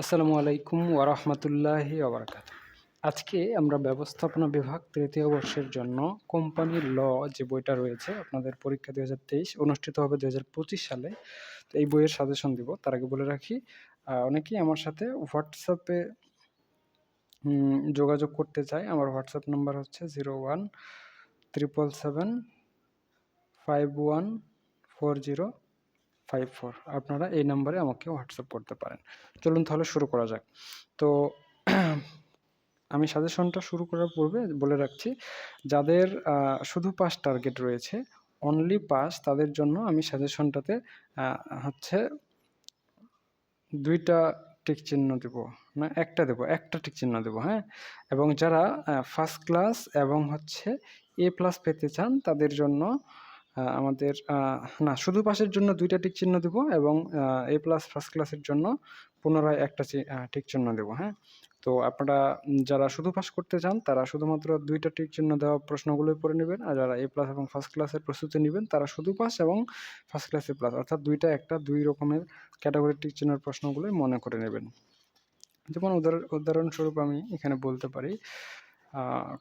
আসসালামু আলাইকুম ওরহমতুল্লাহি ওবরাকাত আজকে আমরা ব্যবস্থাপনা বিভাগ তৃতীয় বর্ষের জন্য কোম্পানির ল যে বইটা রয়েছে, আপনাদের পরীক্ষা দুই হাজার তেইশ অনুষ্ঠিত হবে দুই হাজার পঁচিশ সালে। তো এই বইয়ের সাজেশন দিব, তার আগে বলে রাখি অনেকেই আমার সাথে হোয়াটসঅ্যাপে যোগাযোগ করতে চায়। আমার হোয়াটসঅ্যাপ নাম্বার হচ্ছে zero one triple seven five one four zero five four আপনারা এই নাম্বারে আমাকে হোয়াটসঅ্যাপ করতে পারেন। চলুন তাহলে শুরু করা যাক। তো আমি সাজেশনটা শুরু করার পূর্বে বলে রাখছি, যাদের শুধু পাস টার্গেট রয়েছে অনলি পাস তাদের জন্য আমি সাজেশনটাতে হচ্ছে দুইটা টিক চিহ্ন দেব। না, একটা দেব, একটা টিক চিহ্ন দেব হ্যাঁ? এবং যারা ফার্স্ট ক্লাস এবং হচ্ছে এ প্লাস পেতে চান, তাদের জন্য আমাদের না, শুধু পাশের জন্য দুইটা টিক চিহ্ন দেব এবং এ প্লাস ফার্স্ট ক্লাসের জন্য পুনরায় একটা টিক চিহ্ন দেব হ্যাঁ? তো আপনারা যারা শুধু পাস করতে চান, তারা শুধুমাত্র দুইটা টিক চিহ্ন দেওয়া প্রশ্নগুলোই পড়ে নেবেন আর যারা এ প্লাস এবং ফার্স্ট ক্লাসের প্রস্তুতি নেবেন, তারা শুধু পাস এবং ফার্স্ট ক্লাসে প্লাস অর্থাৎ দুইটা একটা, দুই রকমের ক্যাটাগরি টিক চিহ্নের প্রশ্নগুলোই মনে করে নেবেন। যেমন উদাহরণ, উদাহরণস্বরূপ আমি এখানে বলতে পারি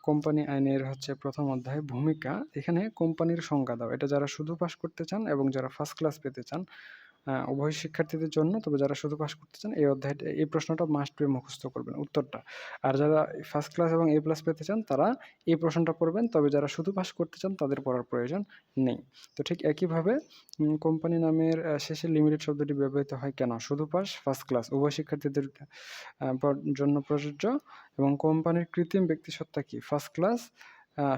কোম্পানি আইনের হচ্ছে প্রথম অধ্যায় ভূমিকা। এখানে কোম্পানির সংজ্ঞা দাও। এটা যারা শুধু পাস করতে চান এবং যারা ফার্স্ট ক্লাস পেতে চান উভয় শিক্ষার্থীদের জন্য, তবে যারা শুধু পাস করতে চান, এই অধ্যায়টা এই প্রশ্নটা মাস্ট বি মুখস্থ করবেন, উত্তরটা। আর যারা ফার্স্ট ক্লাস এবং এ প্লাস পেতে চান, তারা এই প্রশ্নটা পড়বেন তবে যারা শুধু পাস করতে চান, তাদের পড়ার প্রয়োজন নেই। তো ঠিক একইভাবে কোম্পানি নামের শেষে লিমিটেড শব্দটি ব্যবহৃত হয় কেন? শুধু পাস ফার্স্ট ক্লাস উভয় শিক্ষার্থীদের জন্য প্রযোজ্য, এবং কোম্পানির কৃত্রিম ব্যক্তিসত্তা কি? ফার্স্ট ক্লাস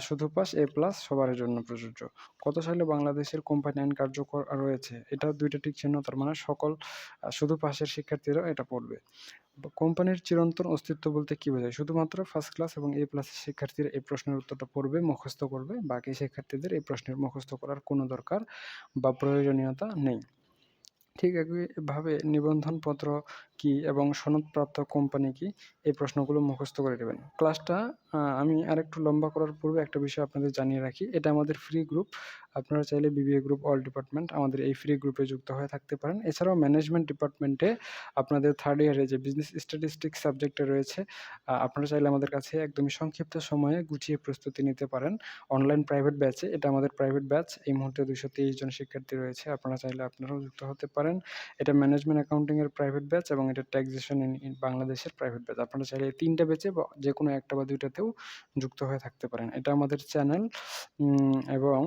শুধু পাস, এ প্লাস সবার জন্য প্রযোজ্য। কত সালে বাংলাদেশের কোম্পানি আইন কার্যকর রয়েছে? এটা দুইটা ঠিক চিহ্ন, তার মানে সকল শুধু পাশের শিক্ষার্থীরা এটা পড়বে। কোম্পানির চিরন্তন অস্তিত্ব বলতে কি বোঝায়? শুধুমাত্র ফার্স্ট ক্লাস এবং এ প্লাসের শিক্ষার্থীরা এই প্রশ্নের উত্তরটা পড়বে, মুখস্থ করবে, বাকি শিক্ষার্থীদের এই প্রশ্নের মুখস্থ করার কোনো দরকার বা প্রয়োজনীয়তা নেই। ঠিক একইভাবে নিবন্ধনপত্র কি এবং সনদপ্রাপ্ত কোম্পানি কি? এই প্রশ্নগুলো মুখস্থ করে নেবেন। ক্লাসটা আমি আরেকটু লম্বা করার পূর্বে একটা বিষয় আপনাদের জানিয়ে রাখি। এটা আমাদের ফ্রি গ্রুপ আপনারা চাইলে বিবিএ গ্রুপ অল ডিপার্টমেন্ট আমাদের এই ফ্রি গ্রুপে যুক্ত হয়ে থাকতে পারেন। এছাড়াও ম্যানেজমেন্ট ডিপার্টমেন্টে আপনাদের থার্ড ইয়ারে যে বিজনেস স্ট্যাটিস্টিক্স সাবজেক্টে রয়েছে আপনারা চাইলে আমাদের কাছে একদমই সংক্ষিপ্ত সময়ে গুছিয়ে প্রস্তুতি নিতে পারেন। অনলাইন প্রাইভেট ব্যাচে এটা আমাদের প্রাইভেট ব্যাচ এই মুহূর্তে দুশো জন শিক্ষার্থী রয়েছে। আপনারা চাইলে আপনারাও যুক্ত হতে পারেন। এটা ম্যানেজমেন্ট অ্যাকাউন্টিং এর প্রাইভেট ব্যাচ এবং এটা ট্যাক্সেশন ইন বাংলাদেশের প্রাইভেট ব্যাচ আপনারা চাইলে এই তিনটা ব্যাচে বা যে কোনো একটা বা দুইটাতেও যুক্ত হয়ে থাকতে পারেন। এটা আমাদের চ্যানেল এবং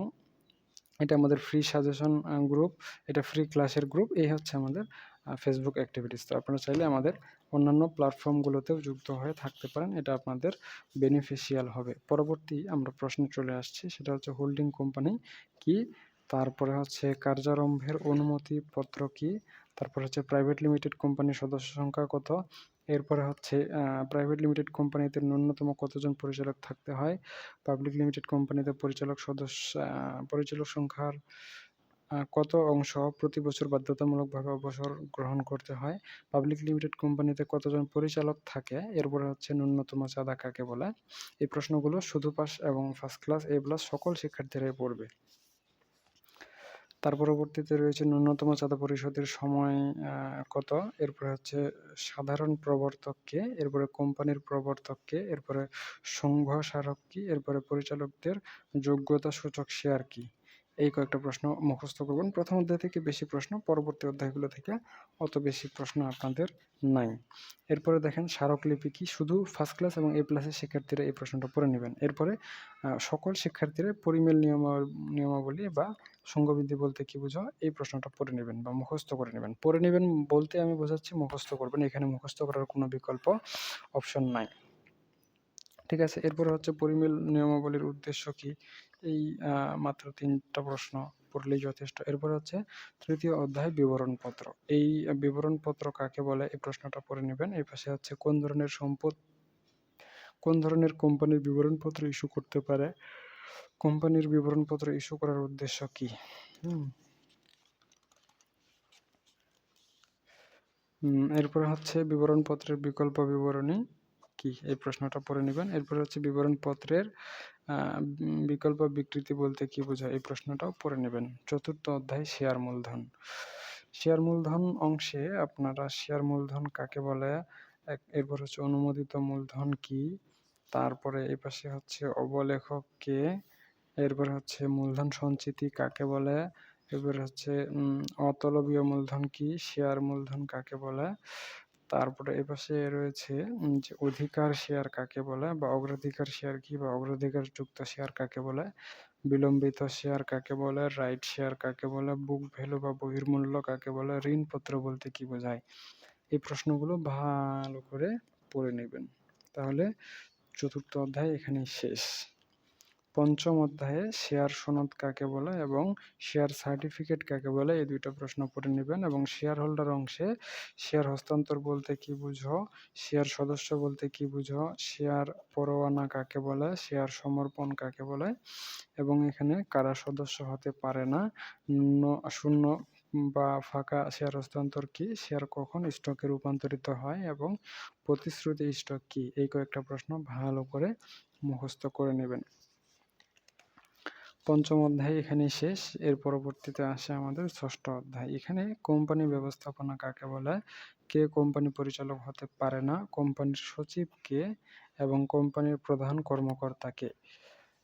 এটা আমাদের ফ্রি সাজেশন গ্রুপ এটা ফ্রি ক্লাসের গ্রুপ এই হচ্ছে আমাদের ফেসবুক অ্যাক্টিভিটিস তো আপনারা চাইলে আমাদের অন্যান্য প্ল্যাটফর্মগুলোতেও যুক্ত হয়ে থাকতে পারেন। এটা আপনাদের বেনিফিশিয়াল হবে। পরবর্তী আমরা প্রশ্নে চলে আসছি। সেটা হচ্ছে হোল্ডিং কোম্পানি কি? তারপরে হচ্ছে কার্যারম্ভের অনুমতি পত্র কি? তারপর হচ্ছে প্রাইভেট লিমিটেড কোম্পানির সদস্য সংখ্যা কত? এরপরে হচ্ছে প্রাইভেট লিমিটেড কোম্পানিতে ন্যূনতম কতজন পরিচালক থাকতে হয়? পাবলিক লিমিটেড কোম্পানিতে পরিচালক সদস্য পরিচালক সংখ্যার কত অংশ প্রতি বছর বাধ্যতামূলকভাবে অবসর গ্রহণ করতে হয়? পাবলিক লিমিটেড কোম্পানিতে কতজন পরিচালক থাকে? এরপরে হচ্ছে ন্যূনতম চাঁদা কাকে বলে? এই প্রশ্নগুলো শুধু পাস এবং ফার্স্ট ক্লাস এ প্লাস সকল শিক্ষার্থীরাই পড়বে। তার পরবর্তীতে রয়েছে ন্যূনতম চাঁদা পরিশোধের সময় কত? এরপরে হচ্ছে সাধারণ প্রবর্তককে এরপরে কোম্পানির প্রবর্তককে এরপরে সংঘ স্মারক কি? এরপরে পরিচালকদের যোগ্যতা সূচক শেয়ার কি? এই কয়েকটা প্রশ্ন মুখস্থ করবেন। প্রথম অধ্যায় থেকে বেশি প্রশ্ন, পরবর্তী অধ্যায়গুলো থেকে অত বেশি প্রশ্ন আপনাদের নাই। এরপরে দেখেন স্মারকলিপি কি? শুধু ফার্স্ট ক্লাস এবং এ প্লাসের শিক্ষার্থীরা এই প্রশ্নটা পড়ে নেবেন। এরপরে সকল শিক্ষার্থীরা পরিমেল নিয়ম, নিয়মাবলী বা সঙ্গবিধি বলতে কি বোঝো এই প্রশ্নটা পড়ে নেবেন বা মুখস্থ করে নেবেন। পড়ে নেবেন বলতে আমি বোঝাচ্ছি মুখস্থ করবেন। এখানে মুখস্থ করার কোনো বিকল্প অপশন নাই। ঠিক আছে, এরপরে হচ্ছে পরিমেল নিয়মাবলীর উদ্দেশ্য কি? এই মাত্র তিনটা প্রশ্ন পড়লেই যথেষ্ট। এরপরে হচ্ছে তৃতীয় অধ্যায় বিবরণপত্র। এই বিবরণপত্র কাকে বলে? এই প্রশ্নটা পড়ে নেবেন। এই পাশে হচ্ছে কোন ধরনের সম্পদ, কোন ধরনের কোম্পানির বিবরণপত্র ইস্যু করতে পারে? কোম্পানির বিবরণপত্র ইস্যু করার উদ্দেশ্য কি? এরপরে হচ্ছে বিবরণপত্রের বিকল্প বিবরণী কি? এই প্রশ্নটা পড়ে নেবেন। এরপরে হচ্ছে বিবরণপত্রের বিকল্প বিকৃতি বলতে কি বোঝায়? এই প্রশ্নটাও পড়ে নেবেন। চতুর্থ অধ্যায়, শেয়ার মূলধন। শেয়ার মূলধন অংশে আপনারা শেয়ার মূলধন কাকে বলে? এরপর হচ্ছে অনুমোদিত মূলধন কি? তারপরে এই পাশে হচ্ছে অবলেখক কে? এরপর হচ্ছে মূলধন সঞ্চিতি কাকে বলে? এরপর হচ্ছে অতলবীয় মূলধন কি? শেয়ার মূলধন কাকে বলে? তারপরে এ পাশে রয়েছে যে অধিকার শেয়ার কাকে বলে বা অগ্রাধিকার শেয়ার কি বা অগ্রাধিকার যুক্ত শেয়ার কাকে বলে? বিলম্বিত শেয়ার কাকে বলে? রাইট শেয়ার কাকে বলে? বুক ভ্যালু বা বহির্মূল্য কাকে বলে? ঋণপত্র বলতে কি বোঝায়? এই প্রশ্নগুলো ভালো করে পড়ে নেবেন। তাহলে চতুর্থ অধ্যায় এখানেই শেষ। পঞ্চম অধ্যায়ে শেয়ার সনদ কাকে বলে এবং শেয়ার সার্টিফিকেট কাকে বলে, এই দুইটা প্রশ্ন পড়ে নেবেন। এবং শেয়ার হোল্ডার অংশে শেয়ার হস্তান্তর বলতে কি বুঝো, শেয়ার সদস্য বলতে কি বুঝো, শেয়ার পরোয়ানা কাকে বলে, শেয়ার সমর্পণ কাকে বলে, এবং এখানে কারা সদস্য হতে পারে না, ন- শূন্য বা ফাঁকা শেয়ার হস্তান্তর কি, শেয়ার কখন স্টকে রূপান্তরিত হয় এবং প্রতিশ্রুতি স্টক কি, এই কয়েকটা প্রশ্ন ভালো করে মুখস্থ করে নেবেন। পঞ্চম অধ্যায় এখানেই শেষ। এর পরবর্তীতে আসে আমাদের ষষ্ঠ অধ্যায়। এখানে কোম্পানি ব্যবস্থাপনা কাকে বলে? কে কোম্পানি পরিচালক হতে পারে না? কোম্পানির সচিব কে? এবং কোম্পানির প্রধান কর্মকর্তা কে?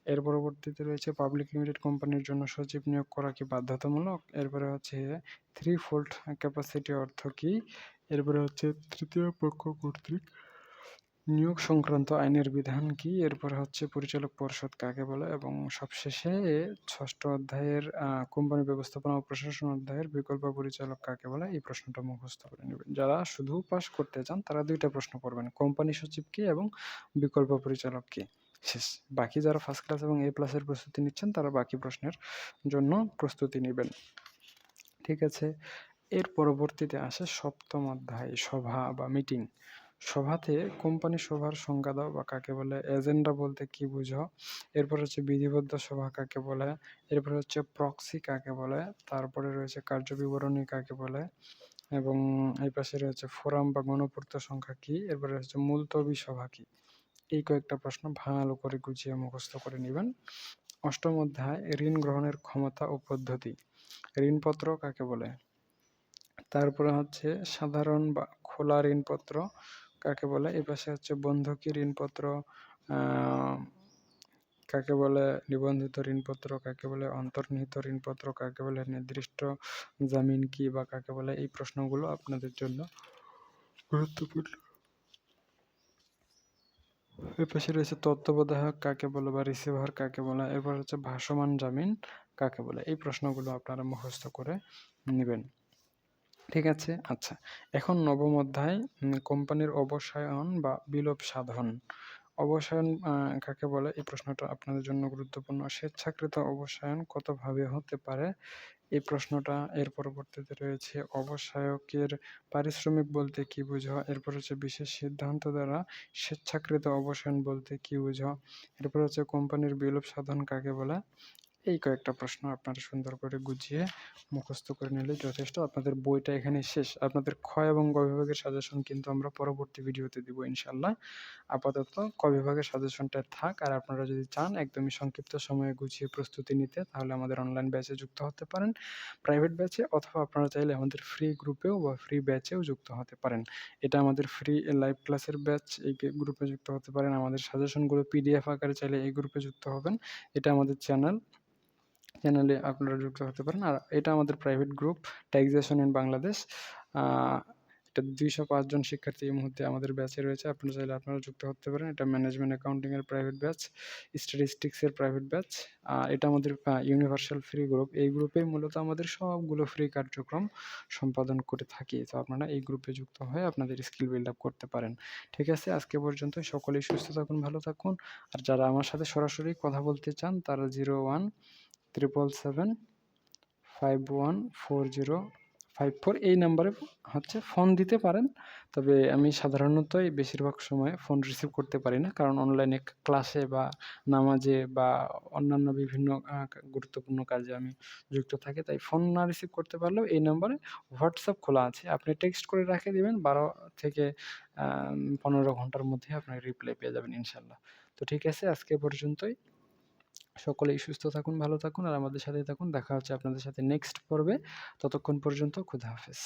এর পরবর্তীতে রয়েছে পাবলিক লিমিটেড কোম্পানির জন্য সচিব নিয়োগ করা কি বাধ্যতামূলক? এরপরে হচ্ছে থ্রি ফোল্ড ক্যাপাসিটি অর্থ কি? এরপরে হচ্ছে তৃতীয় পক্ষ কর্তৃক নিয়োগ সংক্রান্ত আইনের বিধান কি? এরপর হচ্ছে পরিচালক পরিষদ কাকে বলে? এবং সবশেষে ষষ্ঠ অধ্যায়ের কোম্পানি ব্যবস্থাপনা ও প্রশাসন অধ্যায়ের বিকল্প পরিচালক কাকে বলে? এই প্রশ্নটা মুখস্থ করে নেবেন। যারা শুধু পাস করতে চান, তারা দুইটা প্রশ্ন করবেন। কোম্পানি সচিব কি এবং বিকল্প পরিচালক কি? শেষ। বাকি যারা ফার্স্ট ক্লাস এবং এ প্লাসের প্রস্তুতি নিচ্ছেন, তারা বাকি প্রশ্নের জন্য প্রস্তুতি নেবেন। ঠিক আছে? এর পরবর্তীতে আসে সপ্তম অধ্যায়, সভা বা মিটিং সভাতে কোম্পানি সভার সংজ্ঞা দাও বা কাকে বলে, এজেন্ডা বলতে কি বুঝো এরপর হচ্ছে বিধিবদ্ধ সভা কাকে বলে, এরপর হচ্ছে প্রক্সি কাকে বলে, তারপরে রয়েছে কার্য বিবরণী কাকে বলে, এবং এই পাশে রয়েছে ফোরাম বা গণপূর্ত সংখ্যা কি, এরপরে হচ্ছে মুলতবি সভা কি। এই কয়েকটা প্রশ্ন ভালো করে গুছিয়ে মুখস্থ করে নেবেন। অষ্টম অধ্যায়, ঋণ গ্রহণের ক্ষমতা ও পদ্ধতি। ঋণপত্র কাকে বলে? তারপরে হচ্ছে সাধারণ বা খোলা ঋণপত্র কাকে বলে? এই পাশে হচ্ছে বন্ধকি ঋণপত্র কাকে বলে নিবন্ধিত ঋণপত্র, কাকে বলে অন্তর্নিহিত ঋণপত্র, কাকে বলে নির্দিষ্ট জামিন কি বা কাকে বলে এই প্রশ্নগুলো আপনাদের জন্য গুরুত্বপূর্ণ। এর পাশে রয়েছে তত্ত্বাবধায়ক, কাকে বলে বা রিসিভার কাকে বলে, এরপর হচ্ছে ভাসমান জামিন, কাকে বলে, এই প্রশ্নগুলো আপনারা মুখস্থ করে নেবেন। ঠিক আছে? আচ্ছা। এখন নবম অধ্যায় কোম্পানির অবসায়ন বা বিলোপ সাধন। অবসায়ন কাকে বলে? এই প্রশ্নটা আপনাদের জন্য গুরুত্বপূর্ণ। স্বেচ্ছাকৃত অবসায়ন কতভাবে হতে পারে? এই প্রশ্নটা এর পরবর্তীতে রয়েছে। অবসায়কের পারিশ্রমিক বলতে কি বুঝো? এরপর হচ্ছে বিশেষ সিদ্ধান্ত দ্বারা স্বেচ্ছাকৃত অবসায়ন বলতে কি বুঝো? এরপর হচ্ছে কোম্পানির বিলোপ সাধন কাকে বলে? এই কয়েকটা প্রশ্ন আপনারা সুন্দর করে গুছিয়ে মুখস্থ করে নিলে যথেষ্ট। আপনাদের বইটা এখানে শেষ। আপনাদের খ এবং গ বিভাগের সাজেশন কিন্তু আমরা পরবর্তী ভিডিওতে দিব ইনশাল্লাহ আপাতত ক বিভাগের সাজেশনটা থাক। আর আপনারা যদি চান একদমই সংক্ষিপ্ত সময়ে গুছিয়ে প্রস্তুতি নিতে, তাহলে আমাদের অনলাইন ব্যাচে যুক্ত হতে পারেন। প্রাইভেট ব্যাচে অথবা আপনারা চাইলে আমাদের ফ্রি গ্রুপেও বা ফ্রি ব্যাচেও যুক্ত হতে পারেন। এটা আমাদের ফ্রি লাইভ ক্লাসের ব্যাচ এই গ্রুপে যুক্ত হতে পারেন। আমাদের সাজেশনগুলো পিডিএফ আকারে চাইলে এই গ্রুপে যুক্ত হবেন। এটা আমাদের চ্যানেল চ্যানেলে আপনারা যুক্ত হতে পারেন। আর এটা আমাদের private group taxation in Bangladesh এটা দুইশো পাঁচজন শিক্ষার্থী এই মুহূর্তে আমাদের ব্যাচে রয়েছে। আপনারা চাইলে আপনারা যুক্ত হতে পারেন। এটা ম্যানেজমেন্ট অ্যাকাউন্টিং এর প্রাইভেট ব্যাচ স্ট্যাটিস্টিক্সের প্রাইভেট ব্যাচ এটা আমাদের ইউনিভার্সাল ফ্রি গ্রুপ এই গ্রুপে মূলত আমাদের সবগুলো ফ্রি কার্যক্রম সম্পাদন করে থাকি। তো আপনারা এই গ্রুপে যুক্ত হয়ে আপনাদের স্কিল বিল্ড আপ করতে পারেন। ঠিক আছে? আজকে পর্যন্ত সকলেই সুস্থ থাকুন, ভালো থাকুন। আর যারা আমার সাথে সরাসরি কথা বলতে চান, তারা zero one triple seven five one four zero five four এই নাম্বারে হচ্ছে ফোন দিতে পারেন, তবে আমি সাধারণত বেশিরভাগ সময় ফোন রিসিভ করতে পারি না, কারণ অনলাইনে ক্লাসে বা নামাজে বা অন্যান্য বিভিন্ন গুরুত্বপূর্ণ কাজে আমি যুক্ত থাকি, তাই ফোন না রিসিভ করতে পারলেও এই নাম্বারে হোয়াটসঅ্যাপ খোলা আছে। আপনি টেক্সট করে রাখে দিবেন, বারো থেকে পনেরো ঘণ্টার মধ্যে আপনার রিপ্লাই পেয়ে যাবেন ইনশাল্লাহ তো ঠিক আছে, আজকে পর্যন্তই। সকলেই সুস্থ থাকুন, ভালো থাকুন আর আমাদের সাথেই থাকুন। দেখা হচ্ছে আপনাদের সাথে নেক্সট পর্বে। ততক্ষণ পর্যন্ত খুদা হাফেজ।